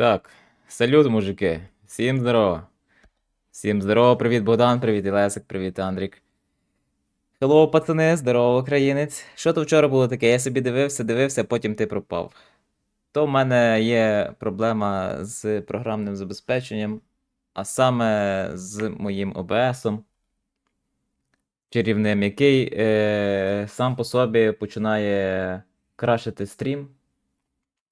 Так, салют, мужики. Всім здорово. Всім здорово, привіт, Богдан, привіт, Ілесик, привіт, Андрік. Хеллоу, пацани, здорово, українець. Що то вчора було таке? Я собі дивився, дивився, потім ти пропав. То в мене є проблема з програмним забезпеченням, а саме з моїм OBS-ом чарівним, який е, сам по собі починає крашити стрім.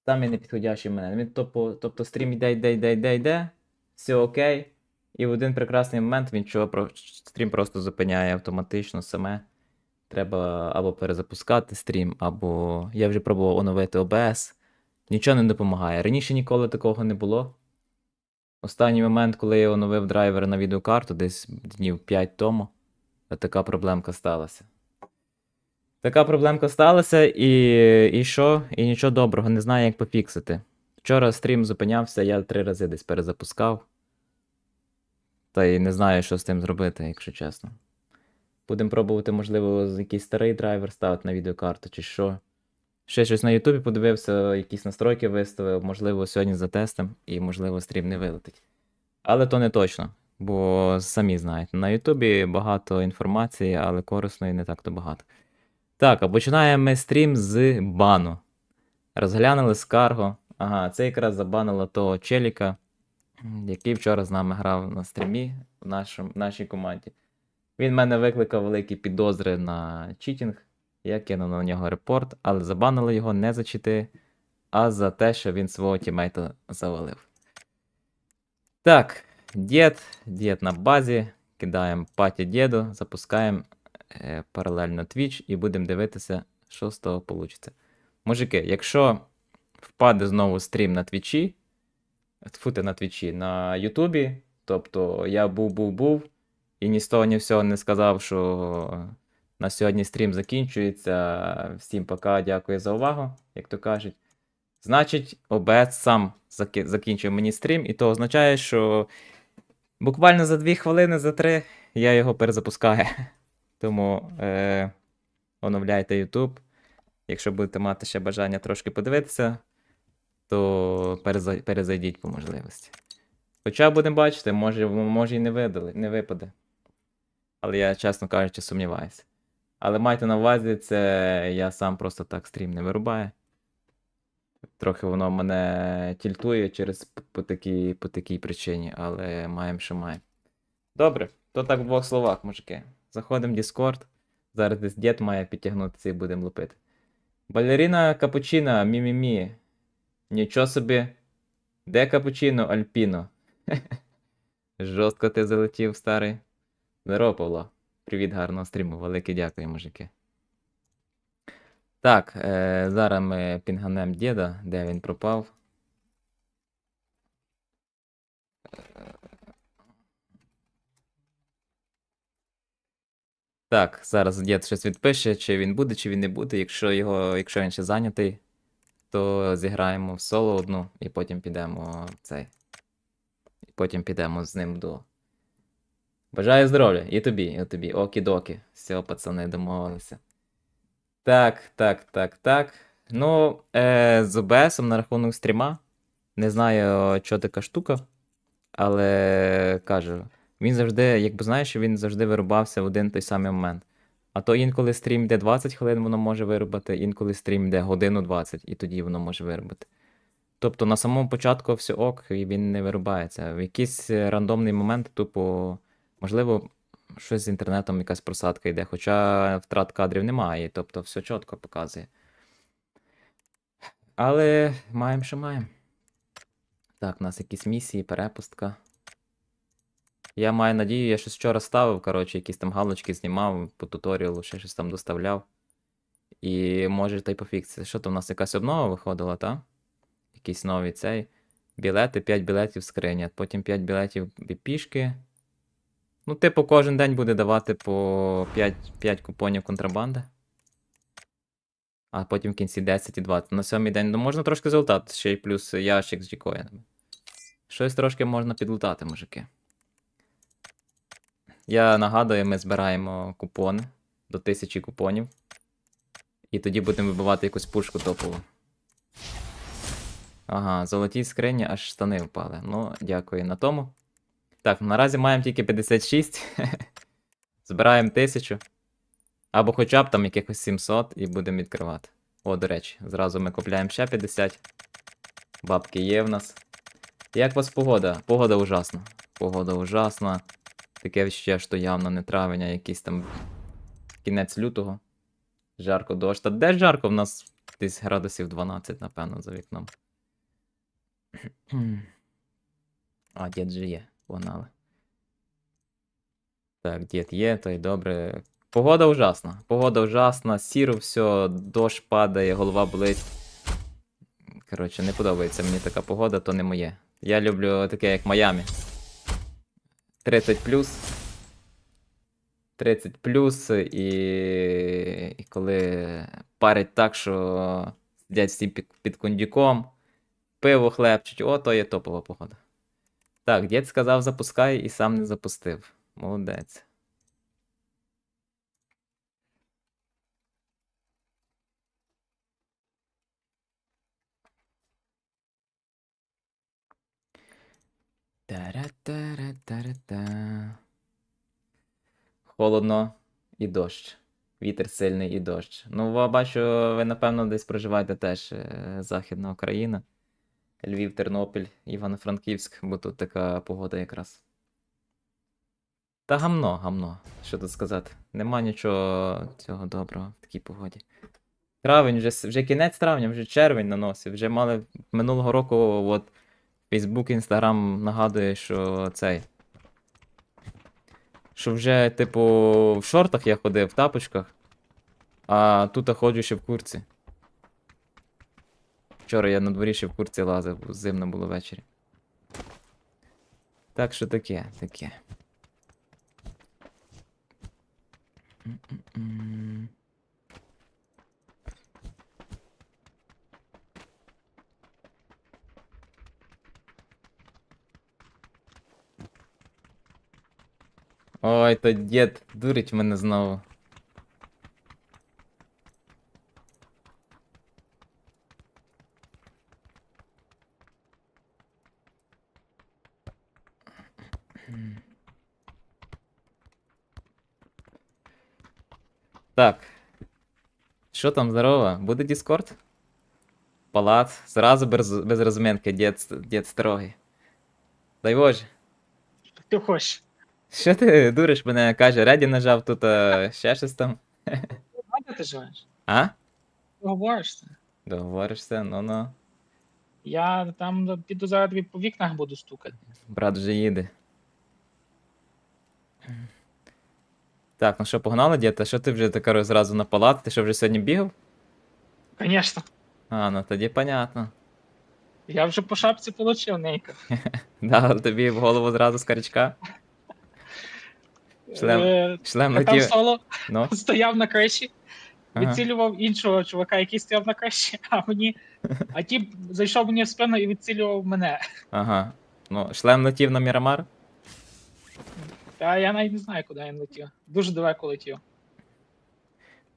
Там є непідходящий мене. Тобто, тобто стрім йде, йде, йде, йде, йде, все окей. І в один прекрасний момент він чого про... стрім просто зупиняє автоматично саме. Треба або перезапускати стрім, або я вже пробував оновити OBS. Нічого не допомагає. Раніше ніколи такого не було. Останній момент, коли я оновив драйвер на відеокарту, десь днів 5 тому, така проблемка сталася. Така проблемка сталася, і, і що? І нічого доброго, не знаю, як пофіксити. Вчора стрім зупинявся, я три рази десь перезапускав. Та й не знаю, що з тим зробити, якщо чесно. Будемо пробувати, можливо, якийсь старий драйвер ставити на відеокарту, чи що. Ще щось на Ютубі подивився, якісь настройки виставив, можливо, сьогодні затестим, і, можливо, стрім не вилетить. Але то не точно, бо самі знаєте, на Ютубі багато інформації, але корисної не так то багато. Так, а починаємо ми стрім з бану. Розглянули скаргу. Ага, це якраз забанило того челіка, який вчора з нами грав на стрімі в, нашому, нашій команді. Він мене викликав великі підозри на читінг. Я кинув на нього репорт, але забанили його не за чити, а за те, що він свого тімейта завалив. Так, дід, дід на базі. Кидаємо паті діду, запускаємо паралельно Twitch і будемо дивитися, що з того вийде. Мужики, якщо впаде знову стрім на Твічі, фути на Твічі, на Ютубі, тобто я був, був, був, і ні з того, ні всього не сказав, що на сьогодні стрім закінчується. Всім пока, дякую за увагу, як то кажуть. Значить, OBS сам закінчує мені стрім, і то означає, що буквально за 2 хвилини, за 3 я його перезапускаю. Тому е, оновляйте YouTube. Якщо будете мати ще бажання трошки подивитися, то перезайдіть по можливості. Хоча будемо бачити, може, може і не, видали, не випаде. Але я, чесно кажучи, сумніваюся. Але майте на увазі, це я сам просто так стрім не вирубаю. Трохи воно мене тільтує через по такій, по такій причині, але маємо, що маємо. Добре, то так в двох словах, мужики. Заходимо в Discord. Зараз десь дід має підтягнутися і будемо лупити. Балеріна Капучино, мі-мі-мі. Нічого собі. Де Капучино, Альпіно? Жорстко ти залетів, старий. Здорово, Павло. Привіт, гарного стріму. Велике дякую, мужики. Так, е, зараз ми пінганем діда, де він пропав. Так, зараз дід щось відпише, чи він буде, чи він не буде. Якщо його, якщо він ще зайнятий, то зіграємо в соло одну і потім підемо цей. І потім підемо з ним до. Бажаю здоров'я і тобі, і тобі. Окі-докі. Все, пацани, домовилися. Так, так, так, так. Ну, е, з OBS на рахунок стріма. Не знаю, що така штука, але кажу, він завжди, якби знаєш, він завжди вирубався в один той самий момент. А то інколи стрім йде 20 хвилин, воно може вирубати, інколи стрім йде годину 20, і тоді воно може вирубати. Тобто на самому початку все ок, і він не вирубається. В якийсь е, рандомний момент, тупо, можливо, щось з інтернетом, якась просадка йде, хоча втрат кадрів немає, тобто все чітко показує. Але маємо, що маємо. Так, у нас якісь місії, перепустка. Я маю надію, я щось вчора ставив, коротше, якісь там галочки знімав по туторіалу, ще щось там доставляв. І може та й пофіксити. Що то в нас якась обнова виходила, та? Якийсь новий цей. Білети, 5 білетів скриня, потім 5 білетів пішки. Ну, типу, кожен день буде давати по 5, 5 купонів контрабанди. А потім в кінці 10 і 20. На сьомий день ну, можна трошки залутати, ще й плюс ящик з джікоїнами. Щось трошки можна підлутати, мужики. Я нагадую, ми збираємо купони до 1000 купонів. І тоді будемо вибивати якусь пушку топову. Ага, золоті скрині, аж штани впали. Ну, дякую на тому. Так, наразі маємо тільки 56. Збираємо 1000. Або хоча б там якихось 700 і будемо відкривати. О, до речі, зразу ми купляємо ще 50. Бабки є в нас. Як у вас погода? Погода ужасна. Погода ужасна. Таке відчуття, що явно не травень, а якийсь там кінець лютого. Жарко дощ. Та де жарко? В нас десь градусів 12, напевно, за вікном. А, дід же є, погнали. Так, дід є, то й добре. Погода ужасна. Погода ужасна, сіро все, дощ падає, голова болить. Коротше, не подобається мені така погода, то не моє. Я люблю таке, як Майамі. 30 плюс. 30 плюс, і, і коли парить так, що сидять всі під, під кондюком, пиво хлебчуть, о, то є топова погода. Так, дід сказав запускай і сам не запустив. Молодець. Та-ра-та-ра-та-ра-та. Холодно і дощ. Вітер сильний і дощ. Ну, бачу, ви, напевно, десь проживаєте теж е, Західна Україна. Львів, Тернопіль, Івано-Франківськ, бо тут така погода якраз. Та гамно, гамно. Що тут сказати? Нема нічого цього доброго в такій погоді. Травень, вже, вже кінець травня, вже червень на носі. Вже мали минулого року, от Facebook, Instagram нагадує, що цей. Що вже, типу, в шортах я ходив, в тапочках, а тут я ходжу ще в курці. Вчора я на дворі ще в курці лазив, зимно було ввечері. Так що таке, таке. М-м-м. Ой, то дід дурить мене знову. Так. Що там, здорово? Буде Discord? Палац. Зразу без, без розминки, дід, дід строгий. Дай Боже. Ти хочеш. Що ти дуриш мене, каже, Реді нажав тут а, ще щось там. Де ти живеш? А? Ти говориш це. Договоришся, ну ну. Я там піду зараз тобі по вікнах буду стукати. Брат вже їде. Так, ну що, погнали, дід? А що ти вже така зразу на палат? Ти що вже сьогодні бігав? Звісно. А, ну тоді понятно. Я вже по шапці получив нейка. Да, тобі в голову зразу скаричка. Шлем. Е, Шлем а там летів. соло Ну, стояв на криші, ага. відцілював іншого чувака, який стояв на криші, а мені. А тіп зайшов мені в спину і відцілював мене. ага. Ну, шлем летів на Мірамар. Та я навіть не знаю, куди він летів. Дуже далеко летів.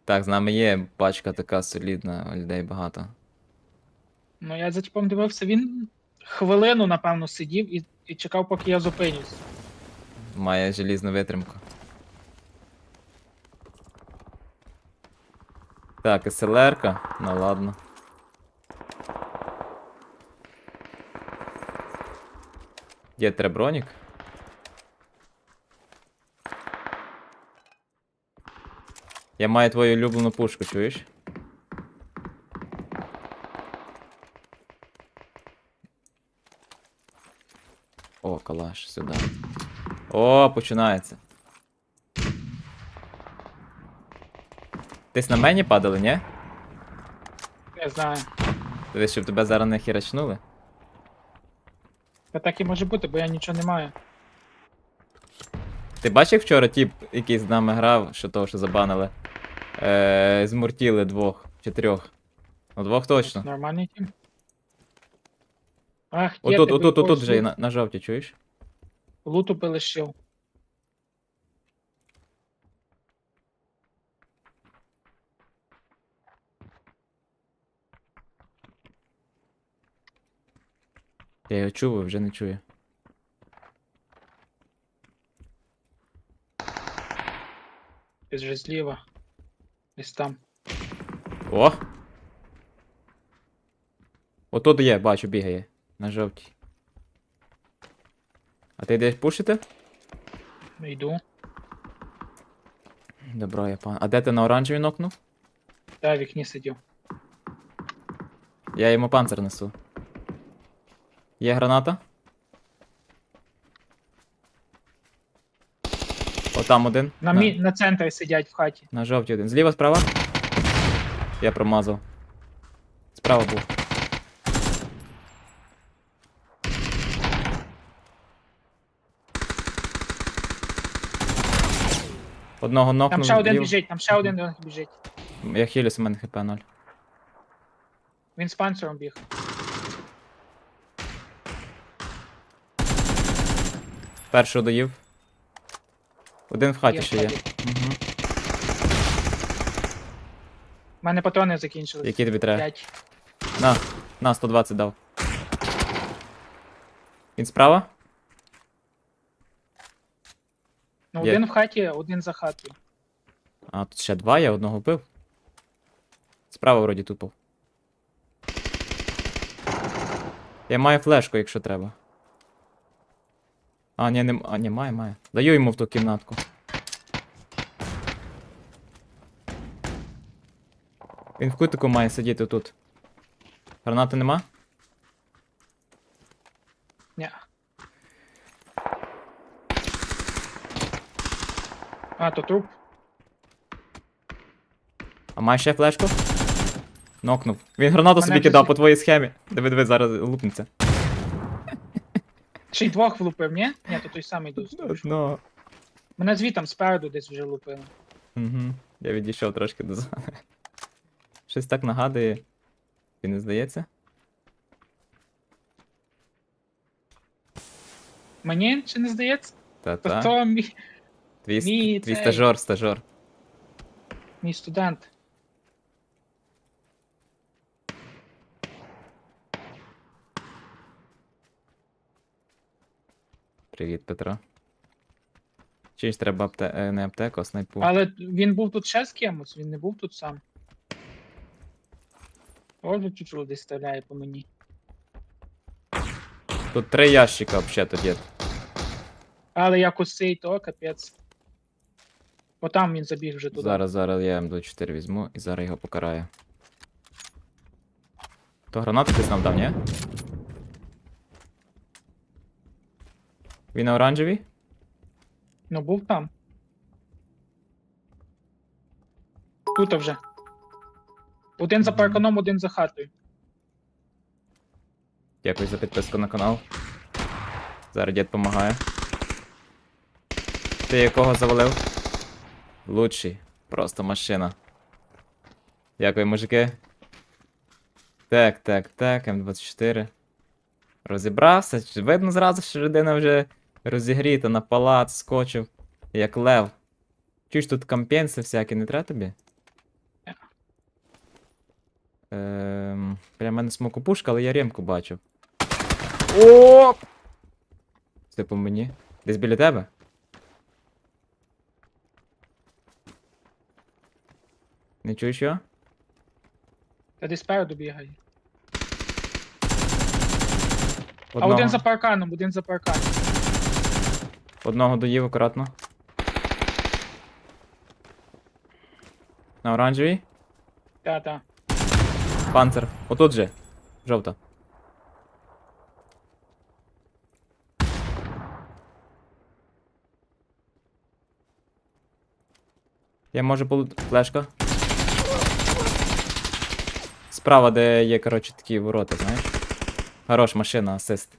Так, з нами є пачка така солідна, людей багато. Ну я за типом дивився, він хвилину, напевно, сидів і, і чекав, поки я зупинюсь. Має желізну витримку. Так, СЛР-ка. Ну ладно. Є требронік. Я маю твою улюблену пушку, чуєш? О, калаш, сюди. О, починається. Десь на мені падали, ні? Не знаю. Десь, щоб тебе зараз не хірачнули. Та так і може бути, бо я нічого не маю. Ти бачив вчора тіп, який з нами грав, що того, що забанили? Е, змуртіли двох чи трьох. Ну, двох точно. Нормальний тім. Ах, є Отут, отут, отут вже і на, на жовті, чуєш? Луту лишив. Я його чув, а вже не чую. Десь вже зліва. Десь там. О! Отут є, бачу, бігає. На жовтій. А ти йдеш пушити? Йду. Добро, я пан. А де ти на оранжевій нокнув? Та в вікні сидів. Я йому панцир несу. Є граната? Отам один. На, мі... на центрі сидять в хаті. На жовтій один. Зліва, справа? Я промазав. Справа був. Одного нокнув. Там ще один зліва. біжить, там ще один біжить. Я хилюсь, у мене хп 0. Він з панциром біг. Першого доїв. Один в хаті Є в ще є. Угу. У мене патрони закінчились. Які тобі треба? П'ять. На, на, 120 дав. Він справа? Ну, Є. один в хаті, один за хатою. А, тут ще два, я одного вбив. Справа вроді тупо. Я маю флешку, якщо треба. А, ні, не, а, ні, має, має. Даю йому в ту кімнатку. Він в кутику має сидіти тут. Гранати нема? Ні. А, то труп. А має ще флешку? Нокнув. Він гранату Мене собі кидав по твоїй схемі. Диви, диви, зараз лупнеться. Ще й двох влупив, ні? Ні, то той самий дух. Одного. Мене звітом спереду десь вже лупили. Угу. Я відійшов трошки до зони. Щось так нагадує. І не здається? Мені чи не здається? То Та-та. то мій, Твій, мій твій цей- стажор, стажор. мій студент. Привіт, Петро. Чи ж треба апте... е, не аптеку, а снайпу. Але він був тут ще з кимось, він не був тут сам. Ось чучело десь стріляє по мені. Тут три ящика взагалі тоді. Але як ось цей, то капець. Бо там він забіг вже туди. Зараз, зараз я М24 візьму і зараз його покараю. То гранату десь нам дав, ні? Він на оранжевій? Ну був там. Тут вже. Один за парканом, один за хатою. Дякую за підписку на канал. Зараз дід допомагає. Ти якого завалив? Лучший. Просто машина. Дякую, мужики. Так, так, так, М24. Розібрався. Видно зразу, що людина вже розігріта на палац, скочив, як лев. Чуєш тут компенси всякі, не треба тобі? Ем, Прямо в мене смокопушка, але я ремку бачив. О! Це по мені. Десь біля тебе? Не чуєш його? Та десь спереду бігає. Одного. А один за парканом, один за парканом. Одного доїв акуратно. На оранжевій? Та-та. Панцер. Отут же. Жовта. Я може полу... Флешка. Справа, де є, коротше, такі ворота, знаєш. Хорош, машина, асист.